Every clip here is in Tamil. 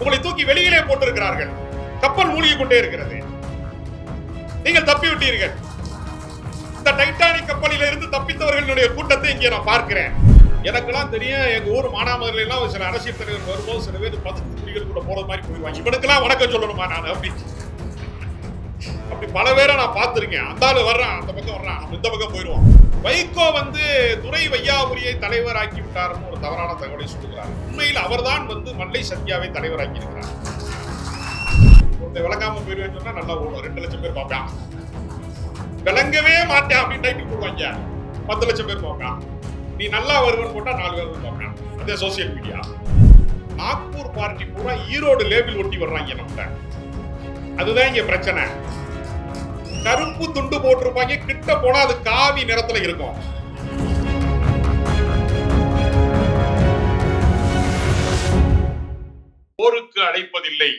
உங்களை தூக்கி வெளியிலே போட்டிருக்கிறார்கள். கப்பல் மூழ்கி கொண்டே இருக்கிறது. நீங்கள் தப்பி விட்டீர்கள் இந்த டைட்டானிக் கப்பலில் இருந்து தப்பித்தவர்களுடைய கூட்டத்தை இங்கே நான் பார்க்கிறேன். எனக்கெல்லாம் தெரியும் எங்க ஊர் மானாமதுரையில எல்லாம் சில அரசியல் தலைவர் வரும்போது சில பேர் பத்து குடிகள் கூட போறது மாதிரி போயிடுவாங்க. இவனுக்கெல்லாம் வணக்கம் சொல்லணுமா நான்? அப்படின்னு. அப்படி பல பேரை நான் பார்த்திருக்கேன். அந்த ஆளு வர்றான் அந்த பக்கம் வர்றான் நம்ம இந்த பக்கம் போயிடுவான். வைகோ வந்து துரை வையாபுரியை தலைவராக்கி விட்டார்னு ஒரு தவறான தகவலை சொல்லுகிறார். உண்மையில் அவர்தான் வந்து மல்லை சத்யாவை தலைவராக்கி இருக்கிறார். ஒருத்தர் விளங்காம போயிருவேன்னு சொன்னா நல்லா ஓடும் ரெண்டு லட்சம் பேர் பார்ப்பான். விளங்கவே மாட்டேன் அப்படின்னு டைட்டில் போடுவாங்க. பத்து லட்சம் பேர் பார்ப்பான். நீ நல்லா வருவன்னு போட்டா நாலு பேர் வந்து பார்ப்பான் அதே சோசியல் மீடியா நாக்பூர் பார்ட்டி பூரா ஈரோடு லேபிள் ஒட்டி வர்றாங்க நம்மகிட்ட. அதுதான் இங்க பிரச்சனை. கருப்பு துண்டு போட்டிருப்பாங்க கிட்ட போனா அது காவி நிறத்துல இருக்கும். போருக்கு அழைப்பதில்லை.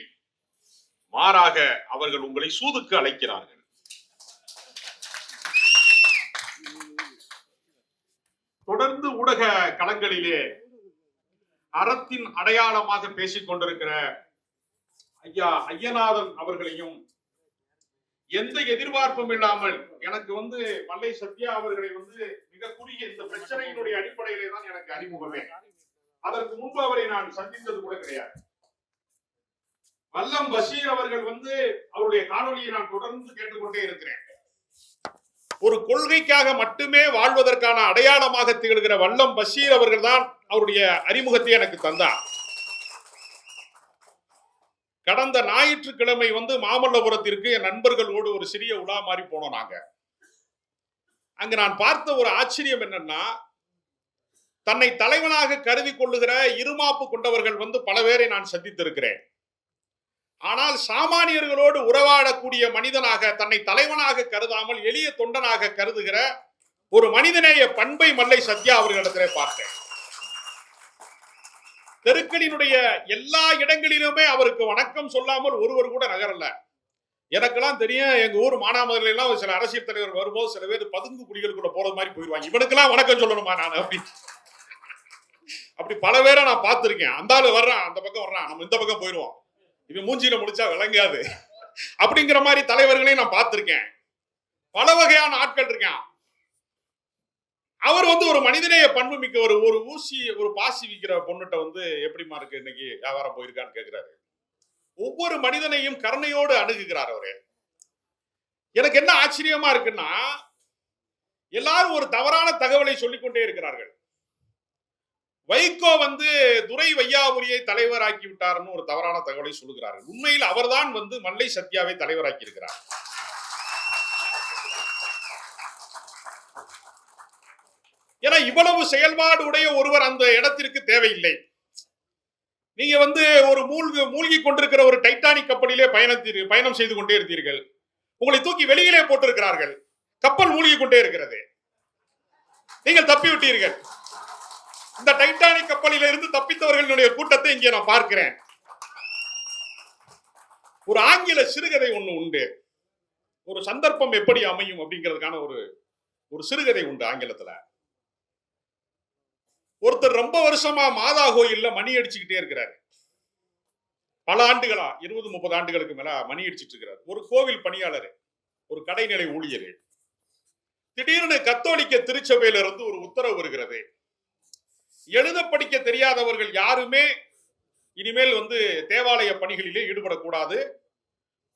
மாறாக அவர்கள் உங்களை சூதுக்கு அழைக்கிறார்கள். தொடர்ந்து ஊடக களங்களிலே அறத்தின் அடையாளமாக பேசிக் கொண்டிருக்கிற ஐயா ஐயநாதன் அவர்களையும் எந்த எதிர்பார்ப்பும் இல்லாமல் எனக்கு வந்து மல்லை சத்யா அவர்களை வந்து மிக குறுகிய இந்த பிரச்சனையினுடைய அடிப்படையிலே தான் எனக்கு அறிமுகமே. அதற்கு முன்பு அவரை நான் சந்தித்தது கூட கிடையாது. வல்லம் பஷீர் அவர்கள் வந்து அவருடைய காணொலியை நான் தொடர்ந்து கேட்டுக்கொண்டே இருக்கிறேன். ஒரு கொள்கைக்காக மட்டுமே வாழ்வதற்கான அடையாளமாக திகழ்கிற வல்லம் பஷீர் அவர்கள் தான் அவருடைய அறிமுகத்தை எனக்கு தந்தார். கடந்த ஞாயிற்றுக்கிழமை வந்து மாமல்லபுரத்திற்கு என் நண்பர்களோடு ஒரு சிறிய உலா மாதிரி போனோம் நாங்க. அங்கு நான் பார்த்த ஒரு ஆச்சரியம் என்னன்னா தன்னை தலைவனாக கருதி கொள்ளுகிற இருமாப்பு கொண்டவர்கள் வந்து பல பேரை நான் சந்தித்திருக்கிறேன். ஆனால் சாமானியர்களோடு உறவாடக்கூடிய மனிதனாக தன்னை தலைவனாக கருதாமல் எளிய தொண்டனாக கருதுகிற ஒரு மனிதநேய பண்பை மல்லை சத்யா அவர்களிடத்திலே பார்த்தேன். தெருக்களினுடைய எல்லா இடங்களிலுமே அவருக்கு வணக்கம் சொல்லாமல் ஒருவர் கூட நகரல. எனக்கெல்லாம் தெரியும் எங்க ஊர் மானாமதுரையில எல்லாம் சில அரசியல் தலைவர் வரும்போது சில பேர் பதுங்கு குடிகள் கூட போறது மாதிரி போயிடுவாங்க இவனுக்கெல்லாம் வணக்கம் சொல்லணுமா நான்? அப்படி. அப்படி பல பேரை நான் பார்த்துருக்கேன். அந்த ஆளு வர்றான் அந்த பக்கம் வர்றான். நம்ம இந்த பக்கம் போயிடுவோம் இவன் மூஞ்சியில முடிச்சா விளங்காது. அப்படிங்கிற மாதிரி தலைவர்களையும் நான் பார்த்துருக்கேன். பல வகையான ஆட்கள் இருக்கான். அவர் வந்து ஒரு மனிதநேய பண்பு மிக்க ஒரு ஒரு ஊசி ஒரு பாசி விற்கிற பொண்ணுகிட்ட வந்து எப்படிமா இருக்கு இன்னைக்கு வியாபாரம் போயிருக்கான்னு கேட்கிறாரு ஒவ்வொரு மனிதனையும் கருணையோடு அணுகுகிறார் அவரு. எனக்கு என்ன ஆச்சரியமா இருக்குன்னா எல்லாரும் ஒரு தவறான தகவலை சொல்லிக்கொண்டே இருக்கிறார்கள். வைகோ வந்து துரை வையாபுரியை தலைவராக்கி விட்டார்னு ஒரு தவறான தகவலை சொல்லுகிறார்கள். உண்மையில் அவர்தான் வந்து மல்லை சத்யாவை தலைவராக்கி இருக்கிறார். ஏன்னா இவ்வளவு செயல்பாடு உடைய ஒருவர் அந்த இடத்திற்கு தேவையில்லை. நீங்க வந்து ஒரு மூழ்கி மூழ்கி கொண்டிருக்கிற ஒரு டைட்டானிக் கப்பலிலே பயணத்தீர் பயணம் செய்து கொண்டே இருந்தீர்கள். உங்களை தூக்கி வெளியிலே போட்டிருக்கிறார்கள். கப்பல் மூழ்கி கொண்டே இருக்கிறது. நீங்கள் தப்பி விட்டீர்கள் இந்த டைட்டானிக் கப்பலில் இருந்து தப்பித்தவர்களுடைய கூட்டத்தை இங்கே நான் பார்க்கிறேன். ஒரு ஆங்கில சிறுகதை ஒன்று உண்டு. ஒரு சந்தர்ப்பம் எப்படி அமையும் அப்படிங்கிறதுக்கான ஒரு ஒரு சிறுகதை உண்டு ஆங்கிலத்தில். ஒருத்தர் ரொம்ப வருஷமா மாதா கோயில்ல மணி அடிச்சுக்கிட்டே இருக்கிறாரு. பல ஆண்டுகளா இருபது முப்பது ஆண்டுகளுக்கு மேல மணி அடிச்சிட்டு இருக்கிறார். ஒரு கோவில் பணியாளர் ஒரு கடைநிலை ஊழியர். திடீர்னு கத்தோலிக்க திருச்சபையில இருந்து ஒரு உத்தரவு வருகிறது. எழுத படிக்க தெரியாதவர்கள் யாருமே இனிமேல் வந்து தேவாலய பணிகளிலே ஈடுபடக்கூடாது.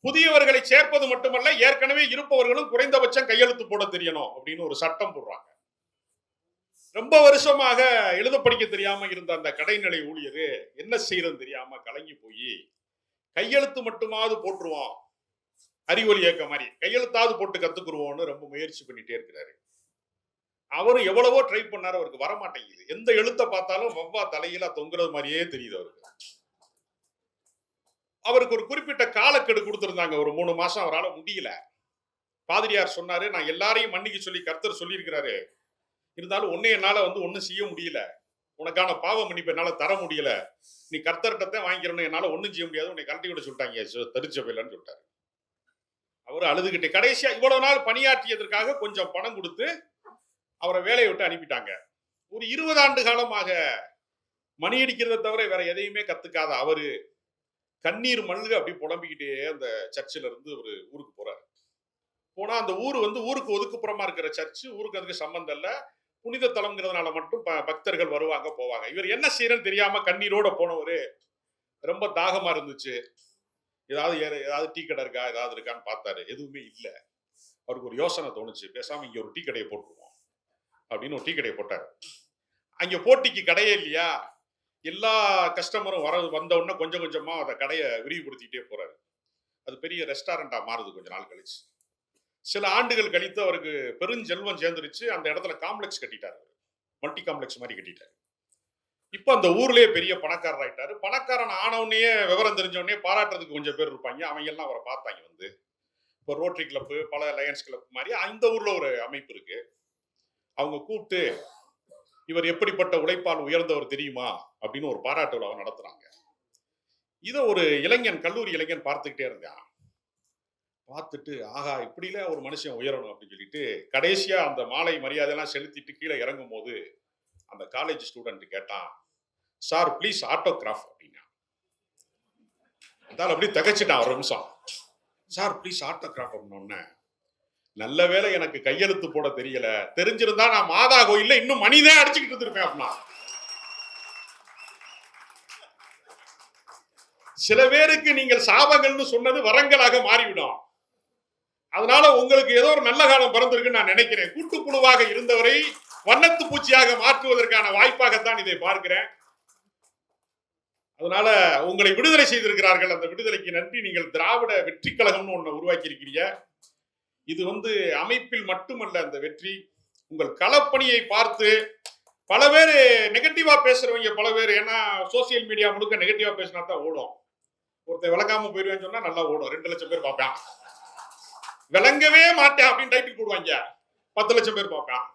புதியவர்களை சேர்ப்பது மட்டுமல்ல ஏற்கனவே இருப்பவர்களும் குறைந்தபட்சம் கையெழுத்து போட தெரியணும் அப்படின்னு ஒரு சட்டம் போடுறாங்க. ரொம்ப வருஷமாக எழுத படிக்க தெரியாம இருந்த அந்த கடைநிலை ஊழியர் என்ன செய்யறது தெரியாம கலங்கி போய் கையெழுத்து மட்டுமாவது போட்டுருவோம் அறிவொலி இயக்க மாதிரி. கையெழுத்தாவது போட்டு கத்துக்குருவோம்னு ரொம்ப முயற்சி பண்ணிட்டே இருக்கிறாரு. அவரும் எவ்வளவோ ட்ரை பண்ணாரு அவருக்கு வர மாட்டேங்குது எந்த எழுத்தை பார்த்தாலும் வவ்வா தலையில தொங்குறது மாதிரியே தெரியுது அவருக்கு. அவருக்கு ஒரு குறிப்பிட்ட காலக்கெடு கொடுத்துருந்தாங்க. ஒரு மூணு மாசம் அவரால் முடியல. பாதிரியார் சொன்னாரு நான் எல்லாரையும் மன்னிக்க சொல்லி கர்த்தர் சொல்லியிருக்கிறாரு. இருந்தாலும் ஒன்னே என்னால வந்து ஒன்றும் செய்ய முடியல. உனக்கான பாவ மன்னிப்பு என்னால தர முடியல. நீ கர்த்தர்கிட்ட வாங்கிக்கிறணும் என்னால ஒன்றும் செய்ய முடியாது. உன்னை கரண்டி விட சொல்லிட்டாங்க சு- சொல்லிட்டாரு. அவர் அழுதுகிட்டு கடைசியா இவ்வளவு நாள் பணியாற்றியதற்காக கொஞ்சம் பணம் கொடுத்து அவரை வேலையை விட்டு அனுப்பிட்டாங்க. ஒரு இருபது ஆண்டு காலமாக மணி அடிக்கிறதை தவிர வேற எதையுமே கத்துக்காத அவரு கண்ணீர் மல்க அப்படி புலம்பிக்கிட்டே அந்த சர்ச்சில் இருந்து ஒரு ஊருக்கு போறாரு. போனா அந்த ஊர் வந்து ஊருக்கு ஒதுக்குப்புறமா இருக்கிற சர்ச்சு ஊருக்கு அதுக்கு சம்பந்தம் இல்லை. புனித தலம்ங்கிறதுனால மட்டும் பக்தர்கள் வருவாங்க போவாங்க. இவர் என்ன செய்யறன்னு தெரியாம கண்ணீரோட போனவரு. ரொம்ப தாகமா இருந்துச்சு. ஏதாவது ஏதாவது டீ கடை இருக்கா? ஏதாவது இருக்கான்னு பார்த்தாரு. எதுவுமே இல்லை. அவருக்கு ஒரு யோசனை தோணுச்சு. பேசாம இங்க ஒரு டீ கடையை போட்டுருவோம். அப்படின்னு ஒரு டீ கடையை போட்டாரு. அங்க போட்டிக்கு கடையே இல்லையா? எல்லா கஸ்டமரும் வர வந்தவுடனே கொஞ்சம் கொஞ்சமா அதை கடையை விரிவுபடுத்திக்கிட்டே போறாரு. அது பெரிய ரெஸ்டாரண்டா மாறுது கொஞ்ச நாள் கழிச்சு. சில ஆண்டுகள் கழித்து அவருக்கு பெருஞ்செல்வம் சேர்ந்துருச்சு. அந்த இடத்துல காம்ப்ளெக்ஸ் கட்டிட்டாரு. மல்டி காம்ப்ளெக்ஸ் மாதிரி கட்டிட்டாரு. இப்போ அந்த ஊர்லயே பெரிய பணக்காரர் ஆயிட்டாரு. பணக்காரன் ஆனவுடனே விவரம் தெரிஞ்சவொடனே பாராட்டுறதுக்கு கொஞ்சம் பேர் இருப்பாங்க. அவங்க எல்லாம் அவரை பார்த்தாங்க வந்து. இப்போ ரோட்டரி கிளப்பு பல லயன்ஸ் கிளப் மாதிரி அந்த ஊர்ல ஒரு அமைப்பு இருக்கு. அவங்க கூப்பிட்டு இவர் எப்படிப்பட்ட உழைப்பால் உயர்ந்தவர் தெரியுமா? அப்படின்னு ஒரு பாராட்டு விழாவை நடத்துறாங்க. இதை ஒரு இளைஞன் கல்லூரி இளைஞன் பார்த்துக்கிட்டே இருந்தான். பார்த்துட்டு ஆகா இப்படில ஒரு மனுஷன் உயரணும் அப்படின்னு சொல்லிட்டு கடைசியா அந்த மாலை மரியாதையெல்லாம் செலுத்திட்டு கீழே இறங்கும் போது அந்த காலேஜ் ஸ்டூடெண்ட் கேட்டான் சார் ப்ளீஸ் ஆட்டோகிராஃப் அப்படின்னா. அதால் அப்படி தகச்சிட்டான் ஒரு நிமிஷம். சார் ப்ளீஸ் ஆட்டோகிராஃப் அப்படின்னோடனே நல்ல வேளை எனக்கு கையெழுத்து போட தெரியல. தெரிஞ்சிருந்தா நான் மாதா கோயில்ல இன்னும் மணிதான் அடிச்சுக்கிட்டு இருந்திருப்பேன் அப்படின்னா. சில பேருக்கு நீங்கள் சாபங்கள்னு சொன்னது வரங்களாக மாறிவிடும். அதனால உங்களுக்கு ஏதோ ஒரு நல்ல காலம் பிறந்திருக்குன்னு நான் நினைக்கிறேன். கூட்டுக்குழுவாக இருந்தவரை வண்ணத்து பூச்சியாக மாற்றுவதற்கான வாய்ப்பாகத்தான் இதை பார்க்கிறேன். அதனால உங்களை விடுதலை செய்திருக்கிறார்கள். அந்த விடுதலைக்கு நன்றி. நீங்கள் திராவிட வெற்றி கழகம்னு ஒன்று உருவாக்கி இருக்கிறீங்க இது வந்து அமைப்பில் மட்டுமல்ல அந்த வெற்றி. உங்கள் களப்பணியை பார்த்து பல பேர் நெகட்டிவா பேசுறவங்க பல பேர். ஏன்னா சோசியல் மீடியா முழுக்க நெகட்டிவா பேசினா தான் ஓடும். ஒருத்தன் விளக்காம போயிருவேன்னு சொன்னா நல்லா ஓடும். ரெண்டு லட்சம் பேர் பார்ப்பேன். விளங்கவே மாட்டேன் அப்படின்னு டைட்டில் போடுவாங்க. பத்து லட்சம் பேர் பார்ப்பான்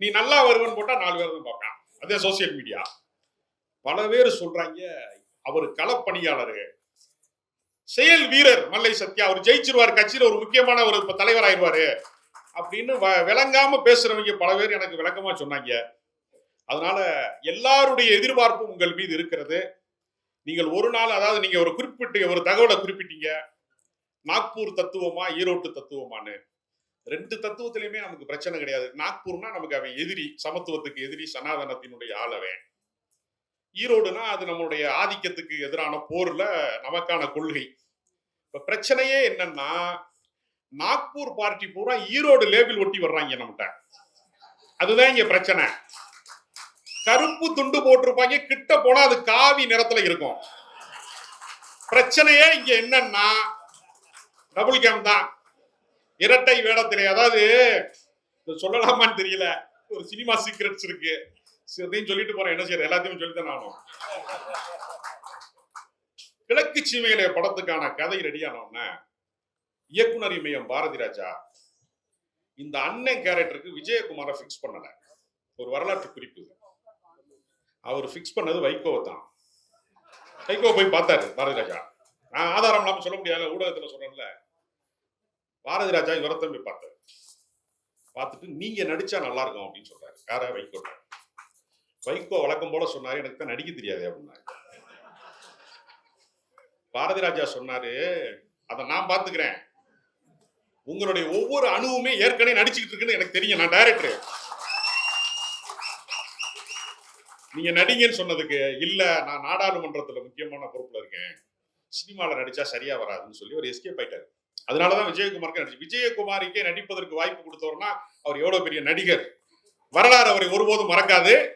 நீ நல்லா வருவன்னு போட்டா நாலு பேர் தான் பார்ப்பான் அதே சோசியல் மீடியா பல பேர் சொல்றாங்க அவர் களப்பணியாளர். செயல் வீரர் மல்லை சத்யா அவர் ஜெயிச்சிருவார் கட்சியில் ஒரு முக்கியமான ஒரு இப்ப தலைவர் ஆயிடுவாரு அப்படின்னு வ- விளங்காம பேசுறவங்க பல பேர் எனக்கு விளக்கமா சொன்னாங்க. அதனால எல்லாருடைய எதிர்பார்ப்பும் உங்கள் மீது இருக்கிறது. நீங்கள் ஒரு நாள் அதாவது நீங்க ஒரு குறிப்பிட்ட ஒரு தகவலை குறிப்பிட்டீங்க. நாக்பூர் தத்துவமா ஈரோட்டு தத்துவமான்னு. ரெண்டு தத்துவத்திலையுமே நமக்கு பிரச்சனை கிடையாது. நாக்பூர்னா நமக்கு அவன் எதிரி சமத்துவத்துக்கு எதிரி சனாதனத்தினுடைய ஆளவன் ஈரோடுனா அது நம்மளுடைய ஆதிக்கத்துக்கு எதிரான போர்ல நமக்கான கொள்கை. இப்ப பிரச்சனையே என்னன்னா நாக்பூர் பார்ட்டி பூரா ஈரோடு லேபிள் ஒட்டி வர்றாங்க நம்மகிட்ட. அதுதான் இங்க பிரச்சனை. கருப்பு துண்டு போட்டிருப்பாங்க கிட்ட போனா அது காவி நிறத்துல இருக்கும். பிரச்சனையே இங்க என்னன்னா டபுள் கேம் தான் இரட்டை வேடத்திலே அதாவது சொல்லலாமான்னு தெரியல. ஒரு சினிமா சீக்ரெட்ஸ் இருக்கு. சரி, அதையும் சொல்லிட்டு போறேன் என்ன செய்யற எல்லாத்தையும் சொல்லித்தான் நானும் கிழக்கு சீமையில படத்துக்கான கதை ரெடியான உடனே இயக்குனர் இமயம் பாரதி ராஜா இந்த அண்ணன் கேரக்டருக்கு விஜயகுமாரை ஃபிக்ஸ் பண்ணல. ஒரு வரலாற்று குறிப்பு. அவர் ஃபிக்ஸ் பண்ணது வைகோவை தான். வைகோ போய் பார்த்தாரு பாரதி ராஜா. நான் ஆதாரம் இல்லாமல் சொல்ல முடியாது ஊடகத்தில் சொல்றேன்ல. பாரதி ராஜா இவரை தான் போய் பார்த்தாரு. பார்த்துட்டு நீங்க நடிச்சா நல்லா இருக்கும் அப்படின்னு சொல்றாரு. யாரா வைகோ? வைகோ வழக்கம் போல சொன்னாரு எனக்கு தான் நடிக்க தெரியாது அப்படின்னாரு. பாரதி ராஜா சொன்னாரு அதை நான் பாத்துக்கிறேன் உங்களுடைய ஒவ்வொரு அணுவுமே ஏற்கனவே நடிச்சுக்கிட்டு இருக்குன்னு எனக்கு தெரியும். நான் டைரக்டர் நீங்க நடிங்கன்னு சொன்னதுக்கு இல்ல நான் நாடாளுமன்றத்துல முக்கியமான பொறுப்புல இருக்கேன். சினிமாவில் நடிச்சா சரியா வராதுன்னு சொல்லி ஒரு எஸ்கேப் ஆயிட்டாரு. அதனாலதான் விஜயகுமாருக்கு நடிச்சு விஜயகுமாரிக்கே நடிப்பதற்கு வாய்ப்பு கொடுத்தவர்னா அவர் எவ்வளவு பெரிய நடிகர்? வரலாறு அவரை ஒருபோதும் மறக்காது.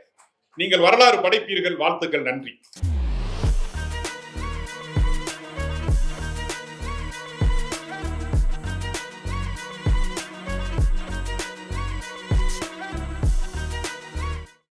நீங்கள் வரலாறு படைப்பீர்கள். வாழ்த்துக்கள். நன்றி.